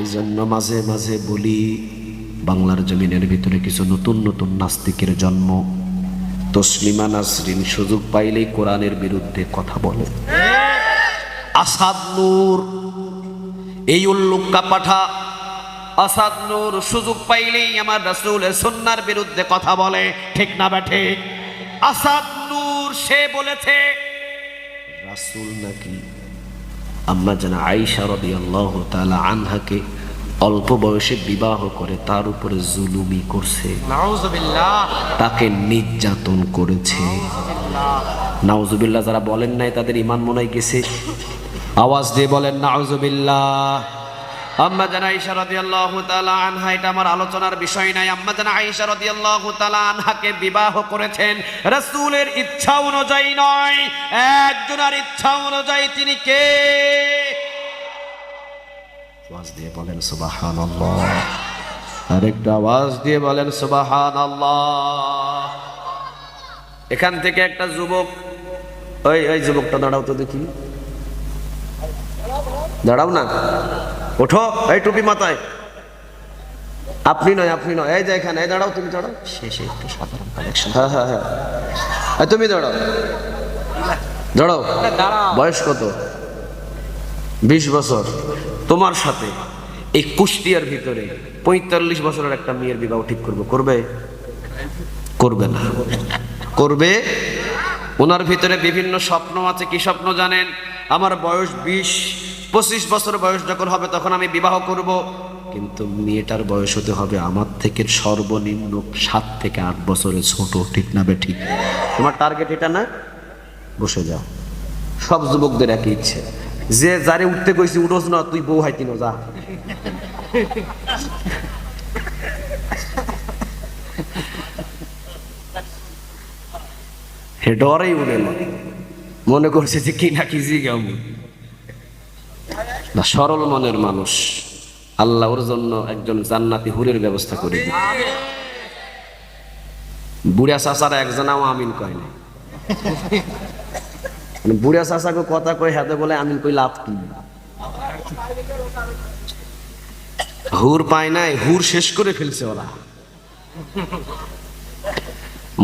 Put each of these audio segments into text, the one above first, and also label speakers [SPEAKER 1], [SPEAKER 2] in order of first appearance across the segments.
[SPEAKER 1] এই জন্য মাঝে মাঝে বলি, বাংলার জমিনের ভিতরে কিছু নতুন নতুন নাস্তিকের জন্ম। তসলিমা নাসরিন সুযোগ পাইলেই কোরআনের বিরুদ্ধে কথা বলে। আসাদ নূর, এই উল্লুক্কা পাঠা আসাদ নূর সুযোগ পাইলেই আমার রাসূল সন্ন্যার বিরুদ্ধে কথা বলে, ঠিক না ব্যাঠে আসাদ নূর সে বলেছে, রাসূল নাকি আম্মা জানা আইসা রবি আল্লাহ তালা আনহাকে অল্প বয়সে বিবাহ করে তার উপরে জুলুমি করছে। তাকে নির্যাতন করেছে। নাউজুবিল্লাহ যারা বলেন নাই তাদের ইমান মনে গেছে। আওয়াজ দিয়ে বলেন নাউজুবিল্লাহ আম্মা জানা আয়েশা রাদিয়াল্লাহু তাআলা আনহা, এটা আমার আলোচনার বিষয় নাই। আম্মা জানা আয়েশা রাদিয়াল্লাহু তাআলা আনহাকে বিবাহ করেছেন রাসূলের ইচ্ছা অনুযায়ী নয়। একজনের ইচ্ছা অনুযায়ী তিনি কে? আওয়াজ দিয়ে বলেন সুবহানাল্লাহ। আরেকটা আওয়াজ দিয়ে বলেন সুবহানাল্লাহ। এখান থেকে একটা যুবক ওই ওই যুবকটা দাঁড়াও তো দেখি। দাঁড়াও না। ওঠো এই টুপি মাথায়। আপনি নয় আপনি নয়। এই যে এখানে এই দাঁড়াও তুমি দাঁড়াও। শেষে একটু সাধারণ কালেকশন হ্যাঁ হ্যাঁ হ্যাঁ। তুমি দাঁড়াও। দাঁড়াও। বয়স কত? বিশ বছর। তোমার সাথে এই কুষ্টিয়ার ভিতরে পঁয়তাল্লিশ বছরের একটা মেয়ের বিবাহ ঠিক করব। করবে? করবে না। করবে? ওনার ভিতরে বিভিন্ন স্বপ্ন আছে কি স্বপ্ন জানেন? আমার বয়স বিশ। পঁচিশ বছর বয়স যখন হবে তখন আমি বিবাহ করব। কিন্তু মেয়েটার বয়স হতে হবে আমার থেকে সর্বনিম্ন সাত থেকে আট বছরের ছোট, ঠিক না বে ঠিক? তোমার টার্গেট এটা না? বসে যাও। সব যুবকদের একই ইচ্ছে। যে যারে উঠতে কইছি, উঠোস না, তুই বউ হাইতি না, যা। হে ডরেই উঠে মনে করছে যে কি না কি জিগাম। না, সরল মনের মানুষ। আল্লাহ ওর জন্য একজন জান্নাতি হুরের ব্যবস্থা করে দিবে। বুড়া চাচারা একজনাও আমিন কয় না মানে বুড়া চাচাকে কথা কই হাতে বলে আমিন কই লাভ কি? হুর পায় নাই, হুর শেষ করে ফেলছে ওরা।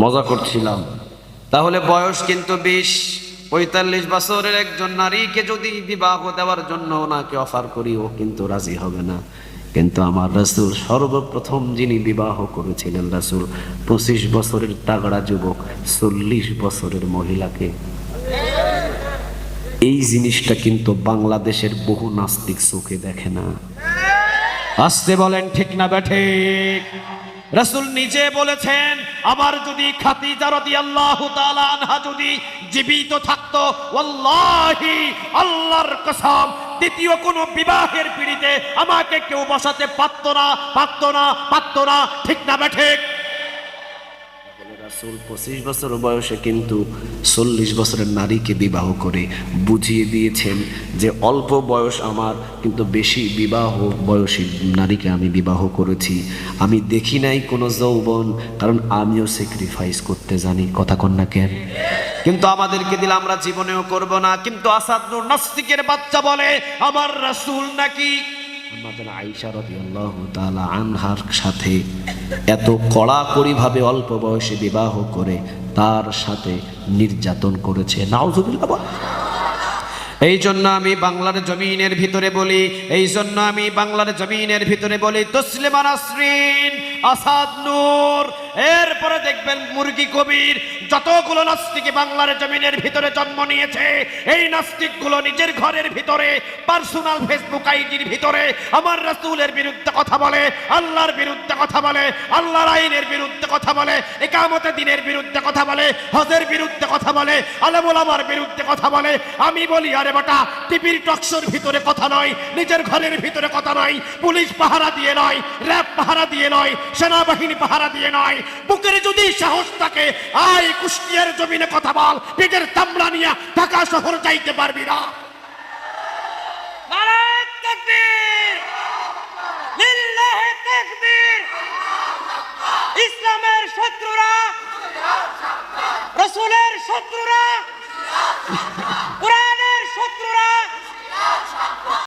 [SPEAKER 1] মজা করছিলাম। তাহলে বয়স কিন্তু বিশ। পঁয়তাল্লিশ বছরের একজন নারীকে যদি বিবাহ দেওয়ার জন্য ওনাকে অফার করি, ও কিন্তু রাজি হবে না। কিন্তু আমার রাসুল, সর্বপ্রথম যিনি বিবাহ করেছিলেন রাসূল, পঁচিশ বছরের তাগড়া যুবক, চল্লিশ বছরের মহিলাকে। এই জিনিসটা কিন্তু বাংলাদেশের বহু নাস্তিক চোখে দেখে না। আসতে বলেন ঠিক না ব্যাঠে রাসূল নিজে বলেছেন আমার যদি খাদিজা রাদিয়াল্লাহু আল্লাহ আনহা যদি জীবিত থাকতো ওল্লাহি আল্লাহর কসম, দ্বিতীয় কোন বিবাহের পিড়িতে আমাকে কেউ বসাতে পারত না পারত না পারত না, ঠিক না ব্যাঠে রাসূল পঁচিশ বছর বয়সে কিন্তু চল্লিশ বছরের নারীকে বিবাহ করে বুঝিয়ে দিয়েছেন যে অল্প বয়স আমার, কিন্তু বেশি বিবাহ বয়সী নারীকে আমি বিবাহ করেছি। আমি দেখি নাই কোনো যৌবন, কারণ আমিও স্যাক্রিফাইস করতে জানি। কথা কন্যা কেন? কিন্তু আমাদেরকে দিলে আমরা জীবনেও করব না। কিন্তু আসাদ নাস্তিকের বাচ্চা বলে, আমার রাসূল নাকি আমাদের আইসা রাদিয়াল্লাহু তালা আনহার সাথে এত কড়াকড়িভাবে অল্প বয়সে বিবাহ করে তার সাথে নির্যাতন করেছে নাওজুবিল্লা বল। এই জন্য আমি বাংলার জমিনের ভিতরে বলি এই জন্য আমি বাংলার জমিনের ভিতরে বলি, তসলিমা নাসরিন, আসাদ নূর এরপরে দেখবেন মুরগি কবির যতগুলো নাস্তিক বাংলার জমিনের ভিতরে জন্ম নিয়েছে, এই নাস্তিকগুলো নিজের ঘরের ভিতরে পার্সোনাল ফেসবুক আইডির ভিতরে, আমার রাসূলের বিরুদ্ধে কথা বলে, আল্লাহর বিরুদ্ধে কথা বলে, আল্লাহর আইনের বিরুদ্ধে কথা বলে, একামতে দিনের বিরুদ্ধে কথা বলে, হজের বিরুদ্ধে কথা বলে আলেমুল আমার বিরুদ্ধে কথা বলে। আমি বলি, আরে বেটা, টিভির টকশোর ভিতরে কথা নয়, নিজের ঘরের ভিতরে কথা নয়, পুলিশ পাহারা দিয়ে নয় র্যাব পাহারা দিয়ে নয়, সেনাবাহিনী পাহারা দিয়ে নয় বুকের যদি সাহস থাকে, আয় কুষ্টিয়ার জমিনে কথা বল, পেটের চামড়া নিয়ে ঢাকা শহর যাইতে পারবি না।
[SPEAKER 2] ইসলামের শত্রুরা, রাসূলের শত্রুরা, কোরআনের শত্রুরা।